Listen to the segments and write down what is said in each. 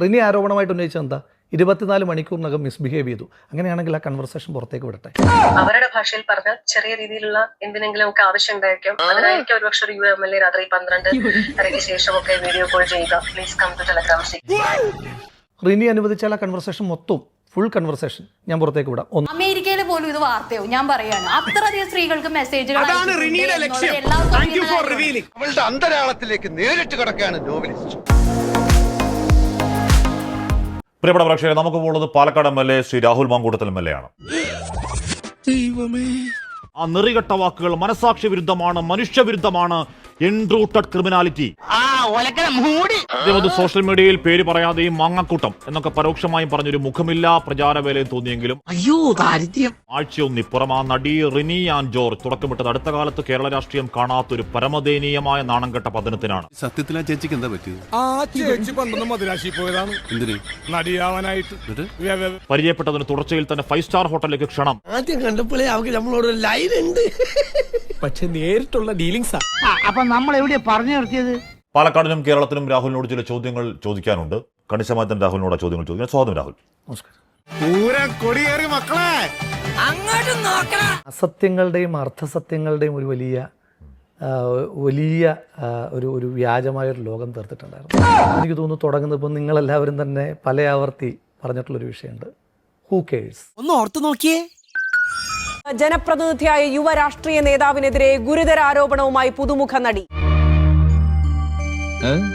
റിനി ആരോപണമായിട്ട് ഉന്നയിച്ചത് എന്താ? ഇരുപത്തിനാല് മണിക്കൂറിനകം മിസ്ബിഹേവ് ചെയ്തു. അങ്ങനെയാണെങ്കിൽ ആ കൺവെർസേഷൻ പുറത്തേക്ക് വിടട്ടെ. അവരുടെ ഭാഷയിൽ പറഞ്ഞ ചെറിയ രീതിയിലുള്ള എന്തിനെങ്കിലും ഒക്കെ ആവശ്യം ഉണ്ടായിരിക്കും അതിനായിരിക്കും ഒരുപക്ഷെ ഒരു യു എം എൽ എ രാത്രി പന്ത്രണ്ട് അരയ്ക്ക് ശേഷമൊക്കെ വീഡിയോ കോൾ ചെയ്യുക. Please come to Telegram Rini അനുവദിച്ചാൽ ആ കൺവെർസേഷൻ മൊത്തം ഫുൾ കൺവെർസേഷൻ ഞാൻ പുറത്തേക്ക് വിടാം. ഒന്ന്. അമേരിക്കയിൽ പോലും ഇത് വാർത്തയാവും. ഞാൻ പറയാണ്. അത്രയധികം സ്ത്രീകൾക്ക് മെസ്സേജുകൾ അതാണ് റിനിയുടെ ലക്ഷ്യം. താങ്ക് യു ഫോർ റിവീലിംഗ് അവളുടെ അന്തരാളത്തിലേക്ക് നേരിട്ട് കിടക്കുകയാണ് നോവലിസ്റ്റ് പ്രിയപ്പെട്ട പ്രേക്ഷകരെ നമുക്ക് പോകുന്നത് Palakkad M L A Shri Rahul Mankoottathil M L A ആണ്. ആ നെറികെട്ട വാക്കുകൾ മനസാക്ഷി വിരുദ്ധമാണ് മനുഷ്യവിരുദ്ധമാണ് എൻറൂട്ടഡ് ക്രിമിനാലിറ്റി. സോഷ്യൽ മീഡിയയിൽ പേര് പറയാതെയും മാങ്ങക്കൂട്ടം എന്നൊക്കെ പരോക്ഷമായും പറഞ്ഞൊരു മുഖമില്ല പ്രചാരവേലയും തോന്നിയെങ്കിലും അയ്യോ ദാരിദ്ര്യം. ആഴ്ചയൊന്നിപ്പുറം ആ നടി റിനി ആൻഡ് ജോർജ് തുടക്കമിട്ടത് അടുത്ത കാലത്ത് കേരള രാഷ്ട്രീയം കാണാത്ത ഒരു പരമദയനീയമായ നാണംകെട്ട പതനത്തിനാണ്. സത്യത്തിൽ ആ ചേച്ചിക്ക് എന്താ പറ്റിയത്? ആ ചേച്ചി പണ്ടൊന്നും മദിരാശി പോയതാണ്. എന്തിന്? നടിയാവാനായിട്ട്. എന്നിട്ട്? വ്യ- വ്യ- പരിചയപ്പെട്ടതിന് തുടർച്ചയിൽ തന്നെ ഫൈവ് സ്റ്റാർ ഹോട്ടലിലേക്ക് ക്ഷണം. ആദ്യം കണ്ടപ്പോഴേ അവർക്ക് നമ്മളോട് ഒരു ഉണ്ട് പക്ഷെ നേരിട്ടുള്ള ഡീലിങ്സാ അപ്പൊ നമ്മൾ എവിടെയാ പറഞ്ഞു നിർത്തിയത്? പാലക്കാടിനും കേരളത്തിനും രാഹുലിനോട് ചില ചോദ്യങ്ങൾ ചോദിക്കാനുണ്ട്. കണിശമായി തന്നെ രാഹുലിനോട് ചോദ്യങ്ങൾ ചോദിക്കാൻ സ്വാഗതം രാഹുൽ. നമസ്കാരം പൂരം കൊടിയേറി മക്കളെ. അസത്യങ്ങളുടെയും അർത്ഥസത്യങ്ങളുടെയും ഒരു വലിയ വലിയ ഒരു ഒരു വ്യാജമായ ഒരു ലോകം തീർത്തിട്ടുണ്ടായിരുന്നു. എനിക്ക് തോന്നുന്നു തുടങ്ങുന്നത് ഇപ്പം നിങ്ങളെല്ലാവരും തന്നെ പല ആവർത്തി പറഞ്ഞിട്ടുള്ളൊരു വിഷയമുണ്ട്. ഹൂ കേഴ്സ് ഒന്ന് ഓർത്തു നോക്കിയേ. ജനപ്രതിനിധിയായ യുവ രാഷ്ട്രീയ നേതാവിനെതിരെ ഗുരുതര ആരോപണവുമായി പുതുമുഖ നടി.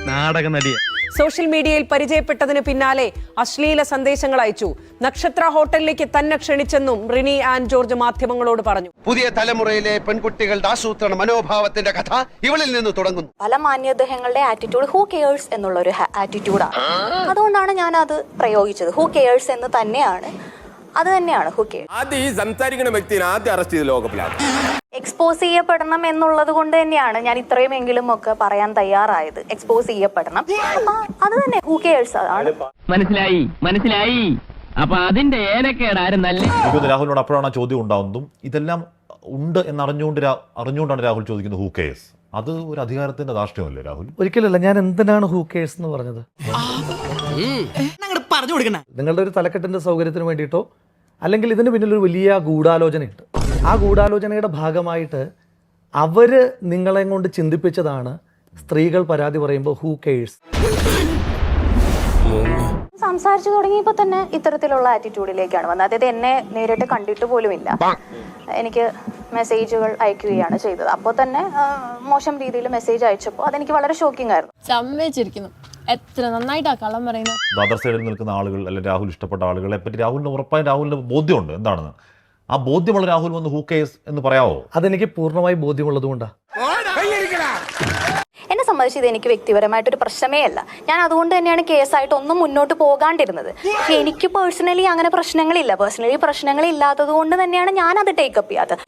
നാടക നടിയ. സോഷ്യൽ മീഡിയയിൽ പരിചയപ്പെട്ടതിന് പിന്നാലെ അശ്ലീല സന്ദേശങ്ങൾ അയച്ചു. നക്ഷത്ര ഹോട്ടലിലേക്ക് തന്നെ ക്ഷണിച്ചെന്നും റിനി ആൻഡ് ജോർജ് മാധ്യമങ്ങളോട് പറഞ്ഞു. പുതിയ തലമുറയിലെ പെൺകുട്ടികളുടെ ആസൂത്രണ മനോഭാവത്തിന്റെ കഥ ഇവളിൽ നിന്ന് തുടങ്ങുന്നു. പല മാന്യദേഹങ്ങളുടെ ആറ്റിറ്റ്യൂഡ് ഹൂ കെയേഴ്സ് എന്നുള്ള ഒരു ആറ്റിറ്റ്യൂഡാണ് അതുകൊണ്ടാണ് ഞാൻ അത് പ്രയോഗിച്ചത്. ഹൂ കെയേഴ്സ് എന്ന് തന്നെയാണ്. അത് തന്നെയാണ്. ആദ്യം ഈ സംസാരിക്കുന്ന വ്യക്തിനെ ആദ്യം അറസ്റ്റ് ചെയ്ത് ലോകപ്പിലാണ് എക്സ്പോസ് ചെയ്യപ്പെടണം എന്നുള്ളത് കൊണ്ട് തന്നെയാണ് ഞാൻ ഇത്രയുമെങ്കിലും ഒക്കെ പറയാൻ തയ്യാറായത്. എക്സ്പോസ് ചെയ്യപ്പെടണം. അപ്പൊ അത് തന്നെ. ഹൂ കെയേഴ്സ് ആണ്. മനസ്സിലായി? മനസ്സിലായി? അപ്പൊ അതിന്റെ നല്ല എനിക്ക് തോന്നുന്നു രാഹുലിനോട് അപ്പോഴാണ് ആ ചോദ്യം ഉണ്ടാവുന്നതും? ഇതെല്ലാം ഉണ്ട് എന്നറിഞ്ഞുകൊണ്ട് രാ- അറിഞ്ഞുകൊണ്ടാണ് രാഹുൽ ചോദിക്കുന്നത് ഹൂ കേസ് അത് ഒരു അധികാരത്തിന്റെ ധാർഷ്ട്യമല്ലേ രാഹുൽ? ഒരിക്കലല്ല ഞാൻ എന്തിനാണ് ഹൂ കേഴ്സ് എന്ന് പറഞ്ഞത്? പറഞ്ഞു കൊടുക്കണ. നിങ്ങളുടെ ഒരു തലക്കെട്ടിന്റെ സൗകര്യത്തിന് വേണ്ടിയിട്ടോ അല്ലെങ്കിൽ ഇതിന് പിന്നിൽ ഒരു വലിയ ഗൂഢാലോചനയുണ്ട്. ആ ഗൂഢാലോചനയുടെ ഭാഗമായിട്ട് അവർ നിങ്ങളെ കൊണ്ട് ചിന്തിപ്പിച്ചതാണ് സ്ത്രീകൾ പരാതി പറയുമ്പോൾ ഹൂ കേഴ്സ് സംസാരിച്ചു തുടങ്ങിയപ്പോൾ തന്നെ ഇത്തരത്തിലുള്ള ആറ്റിറ്റ്യൂഡിലേക്കാണ് വന്നത്. അതായത് എന്നെ നേരിട്ട് കണ്ടിട്ട് പോലുമില്ല. എനിക്ക് മെസ്സേജുകൾ അയക്കുകയാണ് ചെയ്തത്. അപ്പോൾ തന്നെ മോശം രീതിയിൽ മെസ്സേജ് അയച്ചപ്പോൾ അതെനിക്ക് വളരെ ഷോക്കിംഗ് ആയിരുന്നു. സമ്മതിച്ചിരിക്കുന്നു എത്ര നന്നായിട്ടാ കള്ളം പറയുന്നത് ദാദർ സൈഡിൽ നിൽക്കുന്ന ആളുകൾ അല്ലെങ്കിൽ രാഹുൽ ഇഷ്ടപ്പെട്ട ആളുകളെ പറ്റി രാഹുലിന് ഉറപ്പായും രാഹുലിന് ബോധ്യമുണ്ട്. എന്താണെന്ന്? ആ ബോധ്യമുള്ള രാഹുൽ വന്ന് ഹൂ കേസ് എന്ന് പറയാവോ? അതെനിക്ക് പൂർണമായി ബോധ്യമുള്ളത് കൊണ്ടാണ് എന്നെ സംബന്ധിച്ച് ഇത് എനിക്ക് വ്യക്തിപരമായിട്ടൊരു പ്രശ്നമേ അല്ല. ഞാൻ അതുകൊണ്ട് തന്നെയാണ് കേസായിട്ട് ഒന്നും മുന്നോട്ട് പോകാണ്ടിരുന്നത്. പക്ഷെ എനിക്ക് പേഴ്സണലി അങ്ങനെ പ്രശ്നങ്ങളില്ല. പേഴ്സണലി പ്രശ്നങ്ങളില്ലാത്തത് കൊണ്ട് തന്നെയാണ് ഞാൻ അത് ടേക്കപ്പ് ചെയ്യാത്തത്.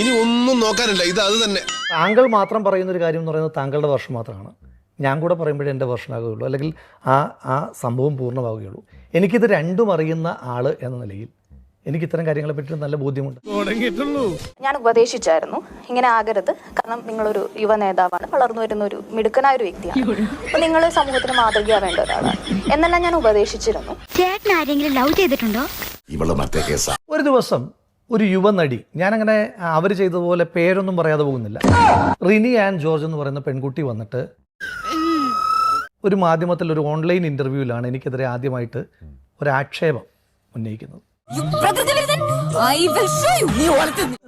ഇനി ഒന്നും നോക്കാനില്ല. ഇത് അത് തന്നെ. താങ്കൾ മാത്രം പറയുന്ന ഒരു കാര്യം എന്ന് പറയുന്നത് താങ്കളുടെ വർഷം മാത്രമാണ്. ഞാൻ കൂടെ പറയുമ്പോഴേ എന്റെ വർഷനാകുകയുള്ളൂ അല്ലെങ്കിൽ ആ ആ സംഭവം പൂർണമാവുകയുള്ളൂ. എനിക്കിത് രണ്ടും അറിയുന്ന ആൾ എന്ന നിലയിൽ എനിക്ക് ഇത്തരം കാര്യങ്ങളെ പറ്റി നല്ല ബോധ്യമുണ്ട്. ഞാൻ ഉപദേശിച്ചായിരുന്നു. ഇങ്ങനെ ആകരുത്. കാരണം നിങ്ങളൊരു യുവ നേതാവാണ്. വളർന്നു വരുന്ന ഒരു മിടുക്കനായ ഒരു വ്യക്തിയാണ്. അപ്പൊ നിങ്ങൾ സമൂഹത്തിന് മാതൃകയാവേണ്ട ഒരാളാണ്. എന്നെല്ലാം ഞാൻ ഉപദേശിച്ചിരുന്നു. ചേട്ടൻ ആരെങ്കിലും ലവ് ചെയ്തിട്ടുണ്ടോ? ഒരു ദിവസം ഒരു യുവ നടി ഞാനങ്ങനെ അവർ ചെയ്തതുപോലെ പേരൊന്നും പറയാതെ പോകുന്നില്ല. റിനി ആൻഡ് ജോർജ് എന്ന് പറയുന്ന പെൺകുട്ടി വന്നിട്ട് ഒരു മാധ്യമത്തിൽ ഒരു ഓൺലൈൻ ഇന്റർവ്യൂവിലാണ് എനിക്കെതിരെ ആദ്യമായിട്ട് ഒരു ആക്ഷേപം ഉന്നയിക്കുന്നത്.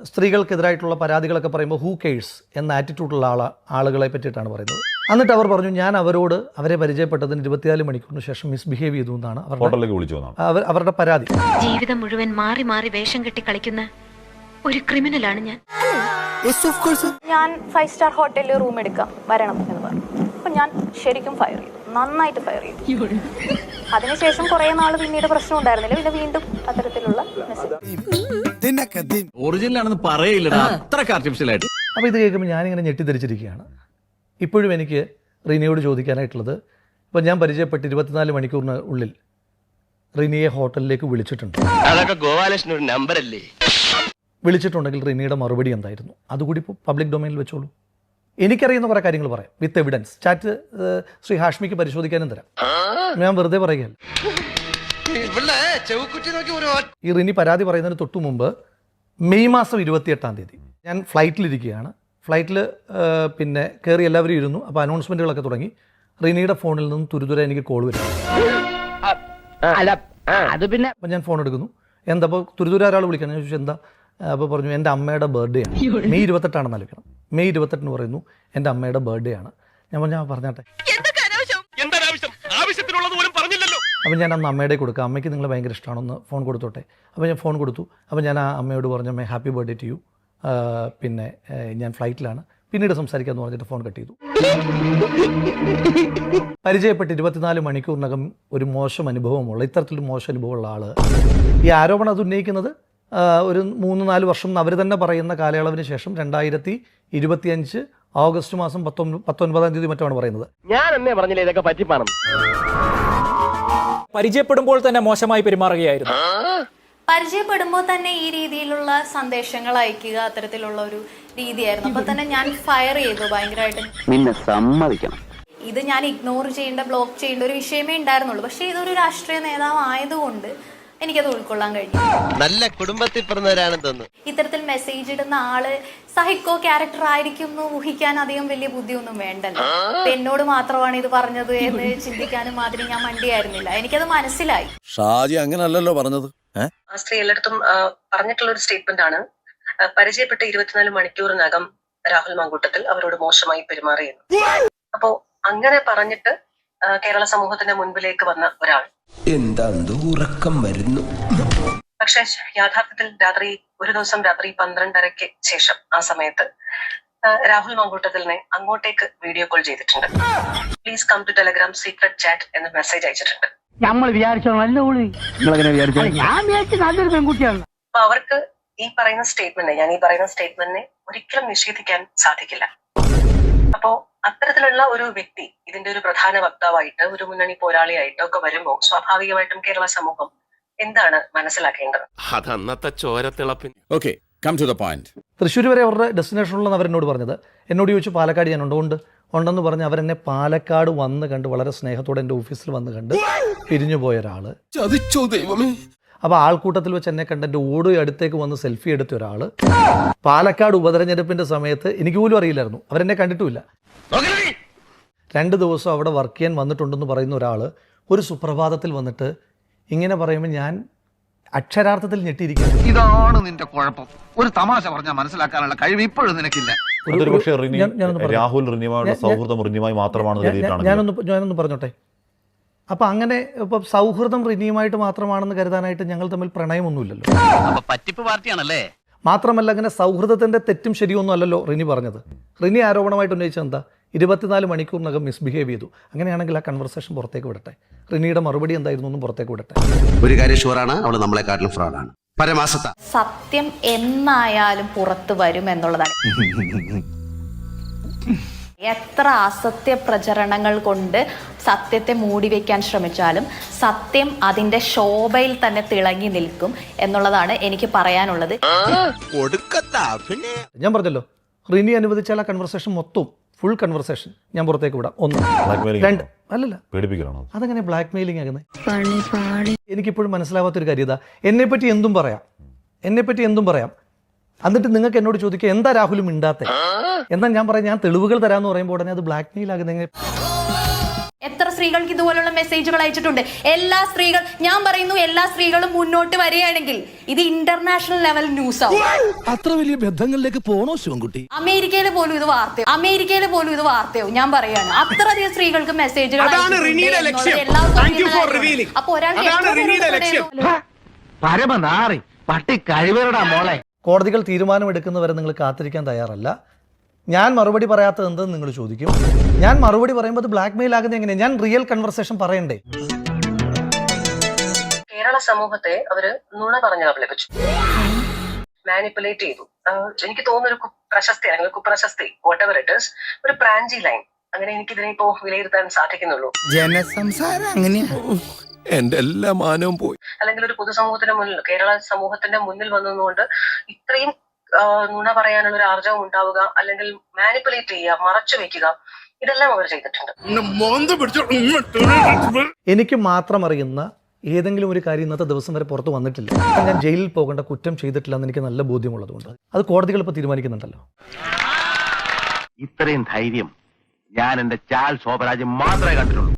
സ്ത്രീകൾക്കെതിരായിട്ടുള്ള പരാതികളൊക്കെ പറയുമ്പോൾ ഹൂ കേഴ്സ് എന്ന ആറ്റിറ്റ്യൂഡുള്ള ആള ആളുകളെ പറ്റിയിട്ടാണ് പറയുന്നത്. എന്നിട്ട് അവർ പറഞ്ഞു ഞാൻ അവരോട് അവരെ പരിചയപ്പെട്ടതിന് ഇരുപത്തിനാല് മണിക്കൂറിന് ശേഷം മിസ്ബിഹേവ് ചെയ്തു എന്നാണ് അവർ അവരുടെ പരാതി. ജീവിതം മുഴുവൻ മാറി മാറി വേഷം കെട്ടി കളിക്കുന്ന ഒരു ക്രിമിനലാണ് ഞാൻ. ഞാൻ ഫൈവ് സ്റ്റാർ ഹോട്ടലിൽ റൂം എടുക്കാം. വരണം എന്ന് പറഞ്ഞു. ഞാൻ ശരിക്കും ഫയർ ചെയ്തു. നന്നായിട്ട് ഫയർ ചെയ്തു. അതിനുശേഷം കുറെ നാൾ പിന്നീട് പ്രശ്നം ഉണ്ടായിരുന്നില്ല. പിന്നെ വീണ്ടും അത്തരത്തിലുള്ള മെസ്സേജ് ഒറിജിനൽ ആണെന്ന് ആർട്ടിഫിഷ്യൽ ആയിട്ട്. അപ്പോൾ ഇത് കേൾക്കുമ്പോൾ ഞാനിങ്ങനെ ഞെട്ടിദ്ധരിച്ചിരിക്കുകയാണ്. ഇപ്പോഴും എനിക്ക് റിനിയോട് ചോദിക്കാനായിട്ടുള്ളത് ഇപ്പം ഞാൻ പരിചയപ്പെട്ട് ഇരുപത്തിനാല് മണിക്കൂറിന് ഉള്ളിൽ റിനിയെ ഹോട്ടലിലേക്ക് വിളിച്ചിട്ടുണ്ട്. അതൊക്കെ ഗോപാലകൃഷ്ണൻ നമ്പർ അല്ലേ? വിളിച്ചിട്ടുണ്ടെങ്കിൽ റിനിയുടെ മറുപടി എന്തായിരുന്നു? അതുകൂടി ഇപ്പോൾ പബ്ലിക് ഡൊമൈനിൽ വെച്ചോളൂ. എനിക്കറിയുന്ന കുറേ കാര്യങ്ങൾ പറയാം. വിത്ത് എവിഡൻസ് ചാറ്റ് ശ്രീ ഹാഷ്മിക്ക് പരിശോധിക്കാനും തരാം. ഞാൻ വെറുതെ പറയുകയല്ല ഈ റിനി പരാതി പറയുന്നതിന് തൊട്ടു മുമ്പ് മെയ് മാസം ഇരുപത്തിയെട്ടാം തീയതി ഞാൻ ഫ്ലൈറ്റിലിരിക്കുകയാണ്. ഫ്ലൈറ്റിൽ പിന്നെ കയറി എല്ലാവരും ഇരുന്നു. അപ്പോൾ അനൗൺസ്മെന്റുകളൊക്കെ തുടങ്ങി. റിനിയുടെ ഫോണിൽ നിന്നും തുരുതുര എനിക്ക് കോൾ വരും. അപ്പൊ അത് പിന്നെ ഞാൻ ഫോൺ എടുക്കുന്നു. എന്താ അപ്പോൾ തുരുതുര ഒരാൾ വിളിക്കണം. ഞാൻ ചോദിച്ചു എന്താ? അപ്പോൾ പറഞ്ഞു എന്റെ അമ്മയുടെ ബർത്ത്ഡേ ആണ്. മെയ് ഇരുപത്തെട്ടാണെന്ന് ആലോചിക്കണം. മെയ് ഇരുപത്തെട്ടിന് പറയുന്നു എന്റെ അമ്മയുടെ ബർത്ത്ഡേ ആണ്. ഞാൻ പറഞ്ഞു "ആ, പറഞ്ഞാട്ടെ. അപ്പം ഞാൻ അന്ന് അമ്മയുടെ കൊടുക്കാം. അമ്മയ്ക്ക് നിങ്ങളെ ഭയങ്കര ഇഷ്ടമാണെന്ന് ഫോൺ കൊടുത്തോട്ടെ. അപ്പോൾ ഞാൻ ഫോൺ കൊടുത്തു. അപ്പോൾ ഞാൻ ആ അമ്മയോട് പറഞ്ഞു അമ്മ ഹാപ്പി ബർത്ത്ഡേ ടു യു പിന്നെ ഞാൻ ഫ്ലൈറ്റിലാണ് പിന്നീട് സംസാരിക്കാമെന്ന് പറഞ്ഞിട്ട് ഫോൺ കട്ട് ചെയ്തു. പരിചയപ്പെട്ട് ഇരുപത്തിനാല് മണിക്കൂറിനകം ഒരു മോശം അനുഭവമുള്ള ഇത്തരത്തിലൊരു മോശം അനുഭവമുള്ള ആൾ ഈ ആരോപണം അത് ഉന്നയിക്കുന്നത്? ഒരു മൂന്ന് നാല് വർഷം അവർ തന്നെ പറയുന്ന കാലയളവിന് ശേഷം രണ്ടായിരത്തി ഇരുപത്തിയഞ്ച് ഓഗസ്റ്റ് മാസം പത്തൊമ്പത് പത്തൊൻപതാം തീയതി മറ്റാണ് പറയുന്നത്. ഞാൻ എന്നേ പറഞ്ഞില്ലേ ഇതൊക്കെ പറ്റിപ്പാണ്? പരിചയപ്പെടുമ്പോൾ തന്നെ മോശമായി പെരുമാറുകയായിരുന്നു. പരിചയപ്പെടുമ്പോൾ തന്നെ ഈ രീതിയിലുള്ള സന്ദേശങ്ങൾ അയക്കുക അത്തരത്തിലുള്ള ഒരു രീതിയായിരുന്നു. അപ്പൊ തന്നെ ഞാൻ ഫയർ ചെയ്തു ഭയങ്കരമായിട്ട്. സമ്മതിക്കണം. ഇത് ഞാൻ ഇഗ്നോർ ചെയ്യേണ്ട ബ്ലോക്ക് ചെയ്യേണ്ട ഒരു വിഷയമേ ഉണ്ടായിരുന്നുള്ളൂ. പക്ഷേ ഇതൊരു രാഷ്ട്രീയ നേതാവ് ആയതുകൊണ്ട് എനിക്കത് ഉൾക്കൊള്ളാൻ കഴിഞ്ഞു. നല്ല കുടുംബത്തിൽ പിറന്നവരാണെന്ന് തോന്നുന്നു. ഇത്തരത്തിൽ മെസ്സേജ് ഇടുന്ന ആൾ സഹിക്കോ ക്യാരക്ടർ ആയിരിക്കും എന്ന് ഊഹിക്കാൻ അധികം വലിയ ബുദ്ധിയൊന്നും വേണ്ടല്ലോ. എന്നോട് മാത്രമാണ് ഇത് പറഞ്ഞത് എന്ന് ചിന്തിക്കാനും മാതിരി ഞാൻ മണ്ടിയായിരുന്നില്ല എനിക്കത് മനസ്സിലായി. ഷാജി അങ്ങനല്ലല്ലോ പറഞ്ഞത്. ആ സ്ത്രീ എല്ലായിടത്തും പറഞ്ഞിട്ടുള്ള ഒരു സ്റ്റേറ്റ്മെന്റ് ആണ്. പരിചയപ്പെട്ട ഇരുപത്തിനാല് മണിക്കൂറിനകം രാഹുൽ മാങ്കൂട്ടത്തിൽ അവരോട് മോശമായി പെരുമാറിയെന്ന്. അപ്പോ അങ്ങനെ പറഞ്ഞിട്ട് കേരള സമൂഹത്തിന്റെ മുൻപിലേക്ക് വന്ന ഒരാൾ. എന്താ ഉറക്കം വരുന്നു. പക്ഷെ യാഥാർത്ഥ്യത്തിൽ രാത്രി ഒരു ദിവസം രാത്രി പന്ത്രണ്ടരയ്ക്ക് ശേഷം ആ സമയത്ത് രാഹുൽ മാങ്കൂട്ടത്തിലിനെ അങ്ങോട്ടേക്ക് വീഡിയോ കോൾ ചെയ്തിട്ടുണ്ട്. Please come to Telegram secret chat എന്ന് മെസ്സേജ് അയച്ചിട്ടുണ്ട്. നമ്മൾ വിചാരിച്ചോ നല്ല ഉള്ളി നിങ്ങളെങ്ങനെ വിചാരിച്ചു? ഞാൻ വിചാരിച്ചു നല്ലൊരു പെൺകുട്ടിയാണ്. അപ്പൊ അവർക്ക് ഈ പറയുന്ന സ്റ്റേറ്റ്മെന്റ് ഞാൻ ഈ പറയുന്ന സ്റ്റേറ്റ്മെന്റിനെ ഒരിക്കലും നിഷേധിക്കാൻ സാധിക്കില്ല. അപ്പോ അത്തരത്തിലുള്ള ഒരു വ്യക്തി ഇതിന്റെ ഒരു പ്രധാന വക്താവായിട്ട് ഒരു മുന്നണി പോരാളിയായിട്ടോ ഒക്കെ വരുമ്പോൾ സ്വാഭാവികമായിട്ടും കേരള സമൂഹം എന്താണ് മനസ്സിലാക്കേണ്ടത്? അത് അന്നത്തെ ചോരത്തിളപ്പിൻ. Okay come to the point Thrissur വരെ അവരുടെ ഡെസ്റ്റിനേഷനുള്ളതെന്ന് അവരെന്നോട് പറഞ്ഞത്. എന്നോട് ചോദിച്ചു പാലക്കാട് ഞാൻ ഉണ്ടോണ്ട് ഉണ്ടെന്ന് പറഞ്ഞ് അവരെന്നെ പാലക്കാട് വന്ന് കണ്ട് വളരെ സ്നേഹത്തോടെ എന്റെ ഓഫീസിൽ വന്ന് കണ്ട് പിരിഞ്ഞു പോയ ഒരാൾ. ചതിച്ചോ ദൈവമേ. അപ്പോൾ ആൾക്കൂട്ടത്തിൽ വെച്ച് എന്നെ കണ്ട് എന്റെ ഓടി അടുത്തേക്ക് വന്ന് സെൽഫി എടുത്ത ഒരാൾ. പാലക്കാട് ഉപതെരഞ്ഞെടുപ്പിന്റെ സമയത്ത് എനിക്ക് പോലും അറിയില്ലായിരുന്നു. അവരെന്നെ കണ്ടിട്ടുമില്ല. രണ്ട് ദിവസം അവിടെ വർക്ക് ചെയ്യാൻ വന്നിട്ടുണ്ടെന്ന് പറയുന്ന ഒരാൾ ഒരു സുപ്രഭാതത്തിൽ വന്നിട്ട് ഇങ്ങനെ പറയുമ്പോൾ ഞാൻ അക്ഷരാർത്ഥത്തിൽ ഞെട്ടിയിരിക്കുന്നു ഇതാണ് നിന്റെ കുഴപ്പം. ഒരു തമാശ പറഞ്ഞാൽ മനസ്സിലാക്കാനുള്ള കഴിവ് ഇപ്പോഴും നിനക്കില്ല. രാഹുൽ സൗഹൃദം മാത്രമാണ് ഞാനൊന്ന് ഞാനൊന്ന് പറഞ്ഞോട്ടെ? അപ്പം അങ്ങനെ ഇപ്പൊ സൗഹൃദം റിനിയുമായിട്ട് മാത്രമാണെന്ന് കരുതാനായിട്ട് ഞങ്ങൾ തമ്മിൽ പ്രണയമൊന്നുമില്ലല്ലോ. പറ്റിപ്പ് പാർട്ടിയാണല്ലേ? മാത്രമല്ല അങ്ങനെ സൗഹൃദത്തിന്റെ തെറ്റും ശരിയൊന്നും അല്ലല്ലോ റിനി പറഞ്ഞത്. റിനി ആരോപണമായിട്ട് ഉന്നയിച്ചത് എന്താ? ഇരുപത്തിനാല് മണിക്കൂറിനകം മിസ്ബിഹേവ് ചെയ്തു. അങ്ങനെയാണെങ്കിൽ ആ കൺവെർസേഷൻ പുറത്തേക്ക് വിടട്ടെ. റിനിയുടെ മറുപടി എന്തായിരുന്നു എന്നും പുറത്തേക്ക് വിടട്ടെ. ഒരു കാര്യം ഷുവറാണ് അവൾ നമ്മളെക്കാട്ടിലും ഫ്രോഡാണ് പരമാസത്ത. സത്യം എന്നായാലും പുറത്തു വരും എന്നുള്ളതാണ്. എത്ര അസത്യ പ്രചരണങ്ങൾ കൊണ്ട് സത്യത്തെ മൂടി വയ്ക്കാൻ ശ്രമിച്ചാലും സത്യം അതിന്റെ ശോഭയിൽ തന്നെ തിളങ്ങി നിൽക്കും എന്നുള്ളതാണ് എനിക്ക് പറയാനുള്ളത്. ഞാൻ പറഞ്ഞല്ലോ റിനി അനുവദിച്ചാൽ ആ കൺവെർസേഷൻ മൊത്തം ഫുൾ കൺവെർസേഷൻ ഞാൻ പുറത്തേക്ക് വിടാം. ഒന്ന്. Blackmailing രണ്ട്. അല്ലല്ല. അതങ്ങനെ അതെങ്ങനെ ബ്ലാക്ക് മെയിലിംഗ് ആകുന്നത് എനിക്കിപ്പോഴും മനസ്സിലാവാത്തൊരു കാര്യം ഇതാ. എന്നെപ്പറ്റി എന്തും പറയാം. എന്നെ പറ്റി എന്തും പറയാം. എന്നിട്ട് നിങ്ങൾക്ക് എന്നോട് ചോദിക്കുക എന്താ രാഹുലും മിണ്ടാത്തെ? എന്നാൽ ഞാൻ പറയാം ഞാൻ തെളിവുകൾ തരാമെന്ന് പറയുമ്പോൾ ഉടനെ അത് ബ്ലാക്ക് മെയിൽ ആകുന്ന. എത്ര സ്ത്രീകൾക്ക് ഇതുപോലുള്ള മെസ്സേജുകൾ അയച്ചിട്ടുണ്ട്? എല്ലാ സ്ത്രീകൾ ഞാൻ പറയുന്നു എല്ലാ സ്ത്രീകളും മുന്നോട്ട് വരികയാണെങ്കിൽ ഇത് ഇന്റർനാഷണൽ ലെവൽ ന്യൂസ് ആവും. അത്ര വലിയ ബന്ധങ്ങളിലേക്ക് പോണോ ശിവൻകുട്ടി? അമേരിക്കയിൽ പോലും ഇത് വാർത്തയോ അമേരിക്കയിലെ പോലും ഇത് വാർത്തയോ ഞാൻ പറയാണ് അത്രയധികം സ്ത്രീകൾക്ക് മെസ്സേജുകൾ അപ്പൊ ഒരാൾ പരമനാറി പട്ടി കഴിവരടാ മോളെ. കോടതികൾ തീരുമാനമെടുക്കുന്നവരെ നിങ്ങൾ കാത്തിരിക്കാൻ തയ്യാറല്ല. ഞാൻ മറുപടി പറയാത്തത് എന്തെന്ന് നിങ്ങൾ ചോദിക്കും. ഞാൻ മറുപടി പറയുമ്പോൾ ബ്ലാക്ക് മെയിൽ ആകുന്നത് എങ്ങനെയാണ് ഞാൻ റിയൽ കൺവെർസേഷൻ പറയണ്ടേ? കേരള സമൂഹത്തെ അവർ നുണ പറഞ്ഞ് അവലപിച്ചു മാനിപ്പുലേറ്റ് ചെയ്തു. എനിക്ക് തോന്നുന്ന ഒരു പ്രശസ്തി അല്ലെങ്കിൽ കുപ്രശസ്തി വാട്ട് എവർ ഇറ്റ് ഇസ് ഒരു പ്രാഞ്ചി ലൈൻ അങ്ങനെ എനിക്ക് ഇതിനെ ഇപ്പോ വിലയിരുത്താൻ സാധിക്കുന്നുള്ളൂ. ജനസംസാരം അങ്ങനെയാ. എന്റെ എല്ലാ മാനവും പോയി. അല്ലെങ്കിൽ ഒരു പൊതുസമൂഹത്തിന്റെ മുന്നിൽ കേരള സമൂഹത്തിന്റെ മുന്നിൽ വന്നതുകൊണ്ട് ഇത്രയും നുണ പറയാനുള്ള ഒരു ആർജവം ഉണ്ടാവുക അല്ലെങ്കിൽ മാനിപ്പുലേറ്റ് ചെയ്യുക മറച്ചു വെക്കുക ഇതെല്ലാം അവർ ചെയ്തിട്ടുണ്ട്. എനിക്ക് മാത്രം അറിയുന്ന ഏതെങ്കിലും ഒരു കാര്യം ഇന്നത്തെ ദിവസം വരെ പുറത്ത് വന്നിട്ടില്ല. ഞാൻ ജയിലിൽ പോകേണ്ട കുറ്റം ചെയ്തിട്ടില്ല എന്ന് എനിക്ക് നല്ല ബോധ്യമുള്ളതുകൊണ്ട്. അത് കോടതികൾ ഇപ്പോൾ തീരുമാനിക്കുന്നുണ്ടല്ലോ. ഇത്രയും ധൈര്യം ഞാൻ എന്റെ ചാൽ ശോഭരാജ് മാത്രമേ കണ്ടിട്ടുള്ളൂ.